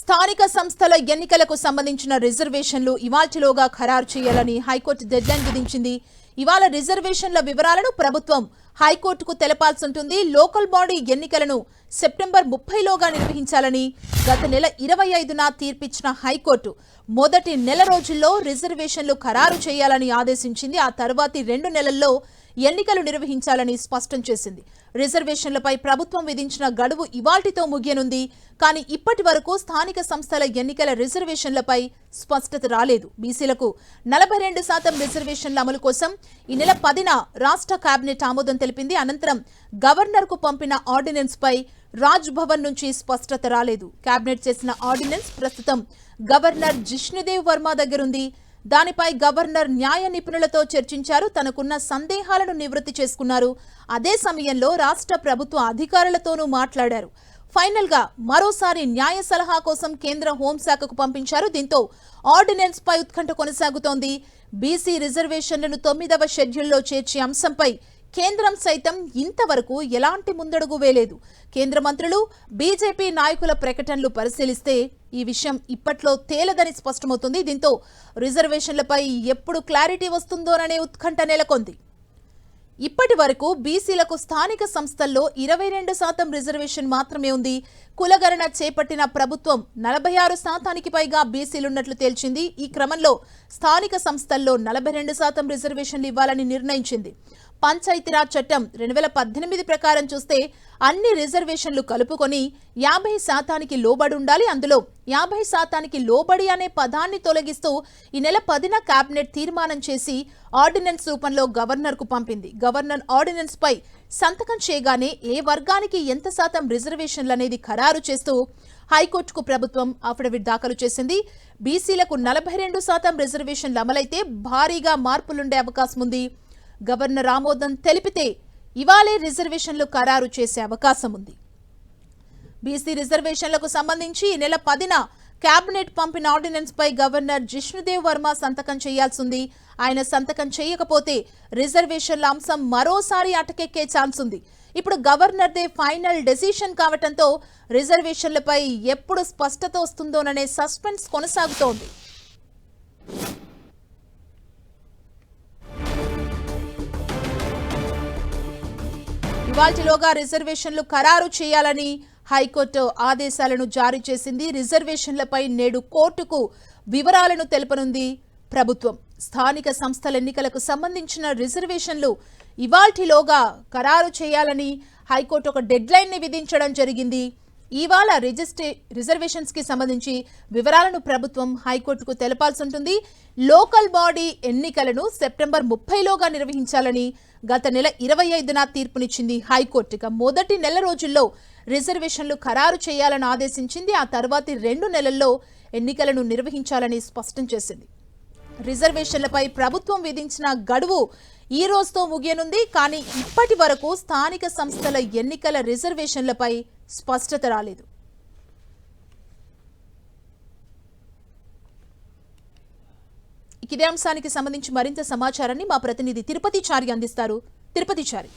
స్థానిక సంస్థల ఎన్నికలకు సంబంధించిన రిజర్వేషన్లు ఇవాల్టిలోగా ఖరారు చేయాలని హైకోర్టు డెడ్లైన్ విధించింది. ఇవాళ రిజర్వేషన్ల వివరాలను ప్రభుత్వం హైకోర్టుకు తెలపాల్సి ఉంటుంది. లోకల్ బాడీ ఎన్నికలను సెప్టెంబర్ ముప్పైలోగా నిర్వహించాలని గత నెల ఇరవై ఐదున తీర్పిచ్చిన హైకోర్టు మొదటి నెల రోజుల్లో రిజర్వేషన్లు ఖరారు చేయాలని ఆదేశించింది. ఆ తర్వాతి రెండు నెలల్లో ఎన్నికలు నిర్వహించాలని స్పష్టం చేసింది. రిజర్వేషన్లపై ప్రభుత్వం విధించిన గడువు ఇవాల్టితో ముగియనుంది కానీ ఇప్పటి వరకు స్థానిక సంస్థల ఎన్నికల రిజర్వేషన్లపై స్పష్టత రాలేదు. బీసీలకు నలభై రెండు శాతం రిజర్వేషన్ల అమలు కోసం ఈ నెల పదిన రాష్ట్ర కేబినెట్ ఆమోదం తెలిపింది. అనంతరం గవర్నర్కు పంపిన ఆర్డినెన్స్పై రాజ్ భవన్ నుంచి స్పష్టత రాలేదు. కేబినెట్ చేసిన ఆర్డినెన్స్ ప్రస్తుతం గవర్నర్ జిష్ణుదేవ్ వర్మ దగ్గరుంది. దానిపై గవర్నర్ న్యాయ నిపుణులతో చర్చించారు. తనకున్న సందేహాలను నివృత్తి చేసుకున్నారు. అదే సమయంలో రాష్ట్ర ప్రభుత్వ అధికారులతోనూ మాట్లాడారు. ఫైనల్గా మరోసారి న్యాయ సలహా కోసం కేంద్ర హోంశాఖకు పంపించారు. దీంతో ఆర్డినెన్స్ పై ఉత్కంఠ కొనసాగుతోంది. బీసీ రిజర్వేషన్లను తొమ్మిదవ షెడ్యూల్లో చేర్చే అంశంపై కేంద్రం సైతం ఇంతవరకు ఎలాంటి ముందడుగు వేలేదు. కేంద్ర మంత్రులు బీజేపీ నాయకుల ప్రకటనలు పరిశీలిస్తే ఈ విషయం ఇప్పట్లో తేలదని స్పష్టమవుతుంది. దీంతో రిజర్వేషన్లపై ఎప్పుడు క్లారిటీ వస్తుందోననే ఉత్కంఠ నెలకొంది. ఇప్పటి వరకు బీసీలకు స్థానిక సంస్థల్లో ఇరవై రెండు శాతం రిజర్వేషన్ మాత్రమే ఉంది. కులగణన చేపట్టిన ప్రభుత్వం నలభై ఆరు శాతానికి పైగా బీసీలున్నట్లు తేల్చింది. ఈ క్రమంలో స్థానిక సంస్థల్లో నలభై రెండు శాతం రిజర్వేషన్లు ఇవ్వాలని నిర్ణయించింది. పంచాయతీరాజ్ చట్టం రెండు వేల పద్దెనిమిది ప్రకారం చూస్తే అన్ని రిజర్వేషన్లు కలుపుకొని యాభై శాతానికి లోబడి ఉండాలి. అందులో యాభై శాతానికి లోబడి అనే పదాన్ని తొలగిస్తూ ఈ నెల పదిన కేబినెట్ తీర్మానం చేసి ఆర్డినెన్స్ రూపంలో గవర్నర్కు పంపింది. గవర్నర్ ఆర్డినెన్స్పై సంతకం చేయగానే ఏ వర్గానికి ఎంత శాతం రిజర్వేషన్లు అనేది ఖరారు చేస్తూ హైకోర్టుకు ప్రభుత్వం అఫిడవిట్ దాఖలు చేసింది. బీసీలకు నలభై రెండు శాతం రిజర్వేషన్లు అమలైతే భారీగా మార్పులుండే అవకాశం ఉంది గవర్నర్ ఆమోదం తెలిపితే ఇవాళే రిజర్వేషన్లు ఖరారు చేసే అవకాశం ఉంది. బీసీ రిజర్వేషన్లకు సంబంధించి ఈ నెల పదిన కేబినెట్ పంపిన ఆర్డినెన్స్పై గవర్నర్ జిష్ణుదేవ్ వర్మ సంతకం చేయాల్సింది ఆయన సంతకం చేయకపోతే రిజర్వేషన్ల అంశం మరోసారి అటకెక్కే ఛాన్స్ ఉంది. ఇప్పుడు గవర్నర్దే ఫైనల్ డెసిషన్ కావటంతో రిజర్వేషన్లపై ఎప్పుడు స్పష్టత వస్తుందోననే సస్పెన్స్ కొనసాగుతోంది. ఇవాల్టిలోగా రిజర్వేషన్లు ఖరారు చేయాలని హైకోర్టు ఆదేశాలను జారీ చేసింది. రిజర్వేషన్లపై నేడు కోర్టుకు వివరాలను తెలపనుంది ప్రభుత్వం. స్థానిక సంస్థల ఎన్నికలకు సంబంధించిన రిజర్వేషన్లు ఇవాల్టిలోగా ఖరారు చేయాలని హైకోర్టు ఒక డెడ్లైన్ని విధించడం జరిగింది. ఇవాళ రిజిస్ట్రే రిజర్వేషన్స్కి సంబంధించి వివరాలను ప్రభుత్వం హైకోర్టుకు తెలపాల్సి ఉంటుంది. లోకల్ బాడీ ఎన్నికలను సెప్టెంబర్ ముప్పైలోగా నిర్వహించాలని గత నెల ఇరవై ఐదున తీర్పునిచ్చింది హైకోర్టు మొదటి నెల రోజుల్లో రిజర్వేషన్లు ఖరారు చేయాలని ఆదేశించింది. ఆ తర్వాతి రెండు నెలల్లో ఎన్నికలను నిర్వహించాలని స్పష్టం చేసింది. రిజర్వేషన్లపై ప్రభుత్వం విధించిన గడువు ఈ రోజుతో ముగియనుంది. కానీ ఇప్పటి వరకు స్థానిక సంస్థల ఎన్నికల రిజర్వేషన్లపై స్పష్టత రాలేదు. ఇదే అంశానికి సంబంధించి మరింత సమాచారాన్ని మా ప్రతినిధి తిరుపతి చారి అందిస్తారు. తిరుపతి చారి.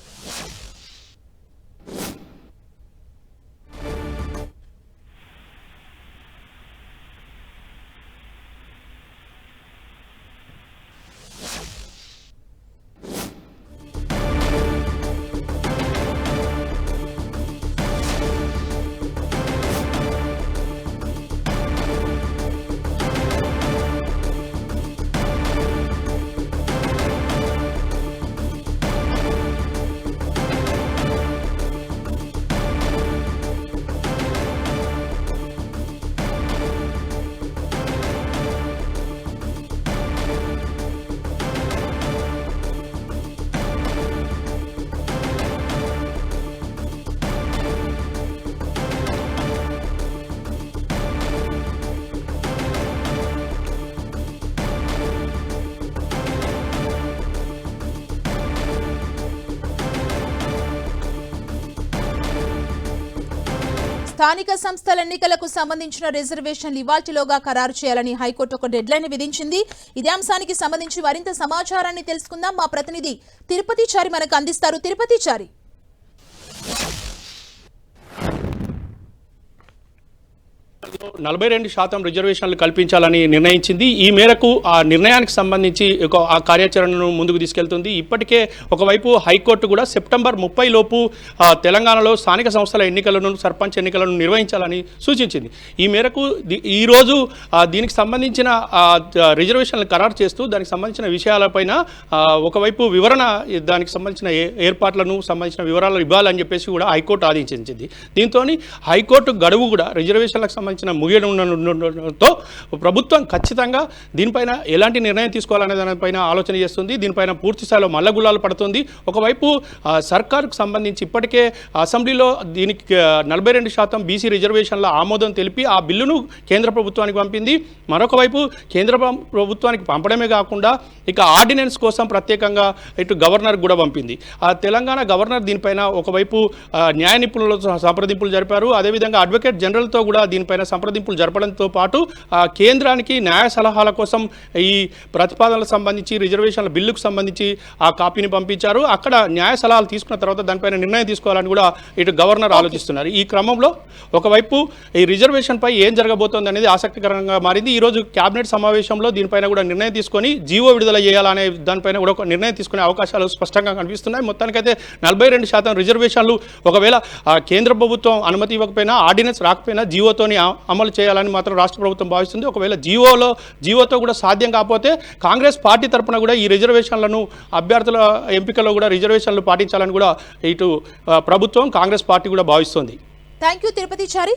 స్థానిక సంస్థల ఎన్నికలకు సంబంధించిన రిజర్వేషన్లు ఇవాల్టిలోగా ఖరారు చేయాలని హైకోర్టు ఒక డెడ్లైన్ విధించింది. ఇదే అంశానికి సంబంధించి మరింత సమాచారాన్ని తెలుసుకుందాం. మా ప్రతినిధి తిరుపతి చారి మనకు అందిస్తారు. తిరుపతి చారి నలభై రెండు శాతం రిజర్వేషన్లు కల్పించాలని నిర్ణయించింది. ఈ మేరకు ఆ నిర్ణయానికి సంబంధించి ఒక ఆ కార్యాచరణను ముందుకు తీసుకెళ్తుంది. ఇప్పటికే ఒకవైపు హైకోర్టు కూడా సెప్టెంబర్ ముప్పై లోపు తెలంగాణలో స్థానిక సంస్థల ఎన్నికలను సర్పంచ్ ఎన్నికలను నిర్వహించాలని సూచించింది. ఈ మేరకు ఈరోజు దీనికి సంబంధించిన రిజర్వేషన్లు ఖరారు చేస్తూ దానికి సంబంధించిన విషయాలపైన ఒకవైపు వివరణ దానికి సంబంధించిన ఏ- ఏర్పాట్లను సంబంధించిన వివరాలు ఇవ్వాలని చెప్పేసి కూడా హైకోర్టు ఆదేశించింది. దీంతో హైకోర్టు గడువు కూడా రిజర్వేషన్లకు సంబంధించిన ముగియడంతో ప్రభుత్వం ఖచ్చితంగా దీనిపైన ఎలాంటి నిర్ణయం తీసుకోవాలనే దానిపైన ఆలోచన చేస్తుంది. దీనిపైన పూర్తి స్థాయిలో మల్లగుల్లాలు పడుతుంది. ఒకవైపు సర్కార్కు సంబంధించి ఇప్పటికే అసెంబ్లీలో దీనికి నలభై రెండు శాతం బీసీ రిజర్వేషన్ల ఆమోదం తెలిపి ఆ బిల్లును కేంద్ర ప్రభుత్వానికి పంపింది. మరొక వైపు కేంద్ర ప్రభుత్వానికి పంపడమే కాకుండా ఇక ఆర్డినెన్స్ కోసం ప్రత్యేకంగా ఇటు గవర్నర్ కూడా పంపింది. ఆ తెలంగాణ గవర్నర్ దీనిపైన ఒకవైపు న్యాయ నిపుణులతో సంప్రదింపులు జరిపారు. అదేవిధంగా అడ్వకేట్ జనరల్తో కూడా దీనిపైన సంప్రదింపులు జరపడంతో పాటు కేంద్రానికి న్యాయ సలహాల కోసం ఈ ప్రతిపాదనలకు సంబంధించి రిజర్వేషన్ల బిల్లుకు సంబంధించి ఆ కాపీని పంపించారు. అక్కడ న్యాయ సలహాలు తీసుకున్న తర్వాత దానిపైన నిర్ణయం తీసుకోవాలని కూడా ఇటు గవర్నర్ ఆలోచిస్తున్నారు. ఈ క్రమంలో ఒకవైపు ఈ రిజర్వేషన్ పై ఏం జరగబోతోంది అనేది ఆసక్తికరంగా మారింది. ఈ రోజు కేబినెట్ సమావేశంలో దీనిపైన కూడా నిర్ణయం తీసుకొని జీవో విడుదల చేయాలనే దానిపైన కూడా ఒక నిర్ణయం తీసుకునే అవకాశాలు స్పష్టంగా కనిపిస్తున్నాయి. మొత్తానికైతే నలభై రెండు శాతం రిజర్వేషన్లు ఒకవేళ కేంద్ర ప్రభుత్వం అనుమతి ఇవ్వకపోయినా ఆర్డినెన్స్ రాకపోయినా జీవోతోని అమలు చేయాలని మాత్రం రాష్ట్ర ప్రభుత్వం భావిస్తుంది. ఒకవేళ జీవోలో జీవోతో కూడా సాధ్యం కాకపోతే కాంగ్రెస్ పార్టీ తరపున కూడా ఈ రిజర్వేషన్లను అభ్యర్థుల ఎంపికలో కూడా రిజర్వేషన్లు పాటించాలని కూడా ఇటు ప్రభుత్వం కాంగ్రెస్ పార్టీ కూడా భావిస్తుంది. Thank you Tirupati Chari.